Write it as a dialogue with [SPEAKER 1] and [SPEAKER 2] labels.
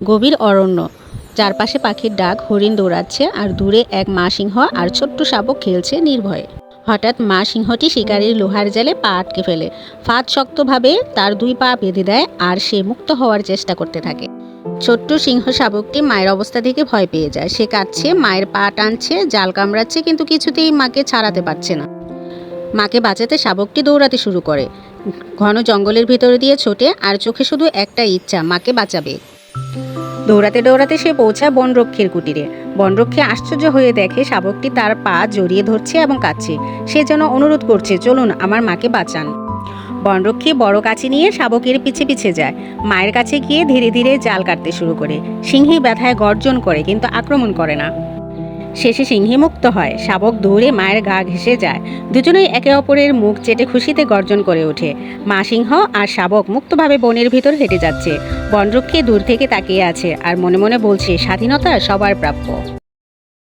[SPEAKER 1] গভীর অরণ্য। চারপাশে পাখির ডাক, হরিণ দৌড়াচ্ছে আর দূরে এক মা সিংহ আর ছোট্ট শাবক খেলছে নির্ভয়ে। হঠাৎ মা সিংহটি শিকারীর লোহার জালে পা আটকে ফেলে। ফাঁদ শক্তভাবে তার দুই পা বেঁধে দেয় আর সে মুক্ত হওয়ার চেষ্টা করতে থাকে। ছোট্ট সিংহ শাবকটি মায়ের অবস্থা থেকে ভয় পেয়ে যায়। সে কাঁদছে, মায়ের পা টানছে, জাল কামড়াচ্ছে কিন্তু কিছুতেই মাকে ছাড়াতে পারছে না। মাকে বাঁচাতে শাবকটি দৌড়াতে শুরু করে। ঘন জঙ্গলের ভিতরে দিয়ে ছোটে আর চোখে শুধু একটা ইচ্ছা, মাকে বাঁচাবে। দৌড়াতে দৌড়াতে সে পৌঁছায় বনরক্ষীর কুটিরে। বনরক্ষী আশ্চর্য হয়ে দেখে শাবকটি তার পা জড়িয়ে ধরছে এবং কাঁদছে। সে যেন অনুরোধ করছে, চলুন, আমার মাকে বাঁচান। বনরক্ষী বড় কাছে নিয়ে শাবকের পিছে পিছে যায়। মায়ের কাছে গিয়ে ধীরে ধীরে জাল কাটতে শুরু করে। সিংহী ব্যথায় গর্জন করে, কিন্তু আক্রমণ করে না। শেষে সিংহি মুক্ত হয়। শাবক দৌড়ে মায়ের গা ঘেঁষে যায়। দুজনেই একে অপরের মুখ চেটে খুশিতে গর্জন করে ওঠে। মা সিংহ আর শাবক মুক্তভাবে বনের ভিতর হেঁটে যাচ্ছে। বনরক্ষী দূর থেকে তাকিয়ে আছে আর মনে মনে বলছে, স্বাধীনতা সবার প্রাপ্য।